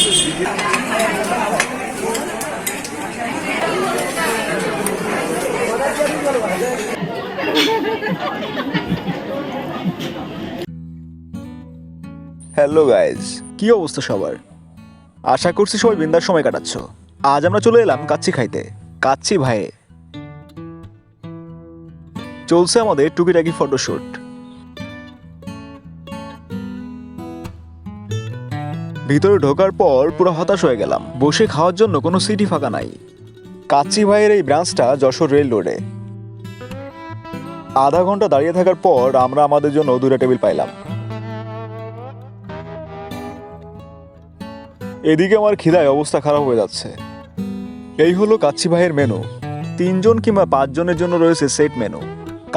Hello guys কি অবস্থা সবার? আশা করছি সবাই বিন্দার সময় কাটাচ্ছ। আজ আমরা চলে এলাম কাচ্চি খাইতে। কাচ্চি ভাইয়ে চলছে আমাদের টুকিটাকি ফটোশুট। ভিতরে ঢোকার পর পুরো হতাশ হয়ে গেলাম। বসে খাওয়ার জন্য কোনো সিটি ফাঁকা নাই। কাচ্চি ভাইয়ের এই ব্রাঞ্চটা যশোর রেল রোডে। আধা ঘণ্টা দাঁড়িয়ে থাকার পর আমরা আমাদের জন্য দুটো টেবিল পাইলাম। এদিকে আমার খিদায় অবস্থা খারাপ হয়ে যাচ্ছে। এই হলো কাচ্চি ভাইয়ের মেনু তিনজন কিংবা পাঁচজনের জন্য রয়েছে সেট মেনু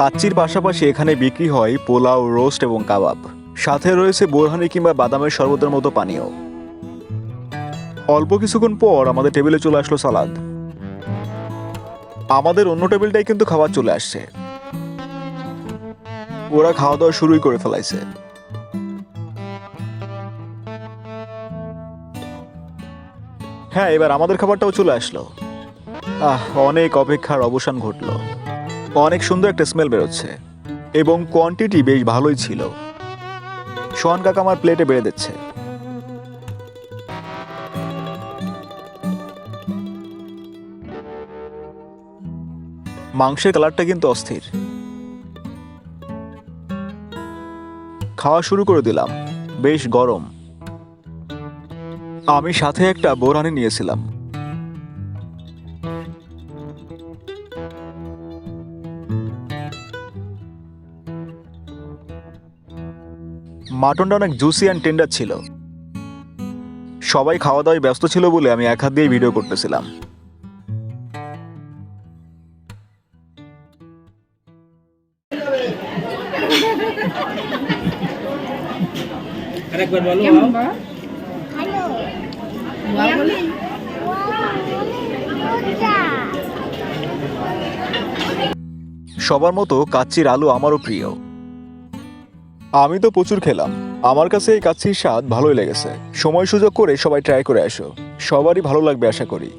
কাচ্চির পাশাপাশি এখানে বিক্রি হয় পোলাও রোস্ট এবং কাবাব। সাথে রয়েছে বোরহানি কিংবা বাদামের শরবতের মতো পানীয়। অল্প কিছুক্ষণ পর আমাদের টেবিলে চলে আসলো সালাদ। আমাদের অন্য টেবিলটাই কিন্তু খাবার চলে আসছে। ওরা খাওয়া দাওয়া শুরুই করে ফেলাইছে। হ্যাঁ এবার আমাদের খাবারটাও চলে আসলো। আহ, অনেক অপেক্ষার অবসান ঘটলো। অনেক সুন্দর একটা স্মেল বেরোচ্ছে। এবং কোয়ান্টিটি বেশ ভালোই ছিল। সোহান কাকা আমার প্লেটে বেড়ে দিচ্ছে। মাংসের কালারটা কিন্তু অস্থির। খাওয়া শুরু করে দিলাম। বেশ গরম। আমি সাথে একটা বোরানি নিয়েছিলাম। মাটনটা অনেক জুসি অ্যান্ড টেন্ডার ছিল। সবাই খাওয়া দাওয়ায় ব্যস্ত ছিল বলে আমি এক হাত দিয়ে ভিডিও করতেছিলাম। আরেকবার বলো? সবার মতো কাচ্চির আলু আমারও প্রিয়। আমি তো প্রচুর খেলাম। আমার কাছে এই কাচ্চির স্বাদ ভালোই লেগেছে। সময় সুযোগ করে সবাই ট্রাই করে আসো। সবারই ভালো লাগবে আশা করি।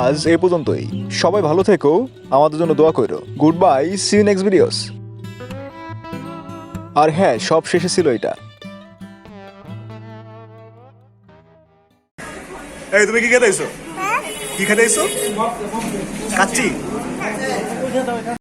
আজ এ পর্যন্তই। সবাই ভালো থেকো। আমাদের জন্য দোয়া করো। Good bye see next videos আর হ্যাঁ সব শেষে ছিল এটা। এই তুমি কি খেতে আইছো কি খেতে আইছো কাচ্চি?